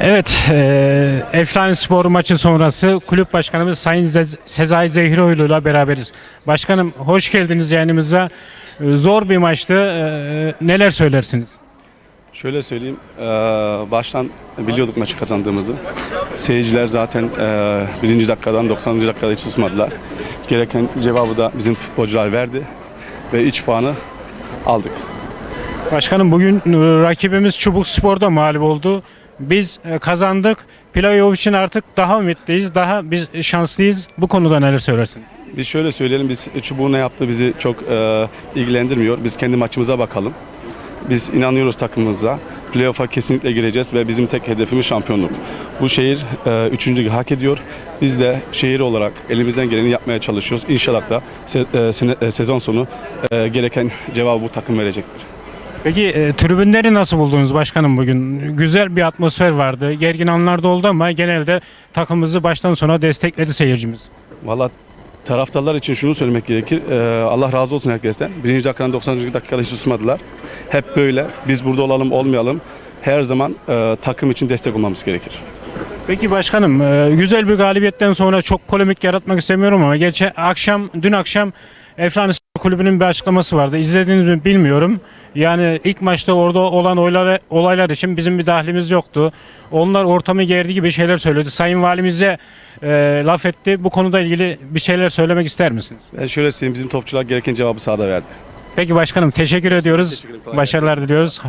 Evet, e, Eflani Spor maçı sonrası kulüp başkanımız Sayın Ze- Sezai Zehiroğlu ile beraberiz. Başkanım hoş geldiniz yayınımıza. E, zor bir maçtı. E, neler söylersiniz? Şöyle söyleyeyim, eee, baştan biliyorduk maçı kazandığımızı. Seyirciler zaten eee, birinci dakikadan 90. dakikada hiç susmadılar. Gereken cevabı da bizim futbolcular verdi ve 3 puanı aldık. Başkanım bugün e, rakibimiz Çubuk Spor'da mağlup oldu. Biz e, kazandık. Playoff için artık daha ümitliyiz, daha biz şanslıyız. Bu konuda neler söylersiniz? Biz şöyle söyleyelim, biz çubuğun ne yaptığı bizi çok eee, ilgilendirmiyor. Biz kendi maçımıza bakalım. Biz inanıyoruz takımımıza. Playoff'a kesinlikle gireceğiz ve bizim tek hedefimiz şampiyonluk. Bu şehir e, üçüncülüğü hak ediyor. Biz de şehir olarak elimizden geleni yapmaya çalışıyoruz. İnşallah da se- e, e, sezon sonu e, gereken cevabı bu takım verecektir. Peki e, tribünleri nasıl buldunuz başkanım bugün? Güzel bir atmosfer vardı. Gergin anlar da oldu ama genelde takımımızı baştan sona destekledi seyircimiz. Valla taraftarlar için şunu söylemek gerekir. E, Allah razı olsun herkesten. Birinci dakikadan 90. dakikada hiç susmadılar. Hep böyle. Biz burada olalım olmayalım. Her zaman e, takım için destek olmamız gerekir. Peki başkanım e, güzel bir galibiyetten sonra çok polemik yaratmak istemiyorum ama geçen akşam dün akşam Eflani Spor Kulübü'nün bir açıklaması vardı. İzlediniz mi bilmiyorum. Yani ilk maçta orada olan olaylar, olaylar için bizim bir dahlimiz yoktu. Onlar ortamı gerdi gibi şeyler söyledi. Sayın Valimize e, laf etti. Bu konuda ilgili bir şeyler söylemek ister misiniz? Ben şöyle söyleyeyim bizim topçular gereken cevabı sahada verdi. Peki başkanım teşekkür ediyoruz. Teşekkür Başarılar diliyoruz.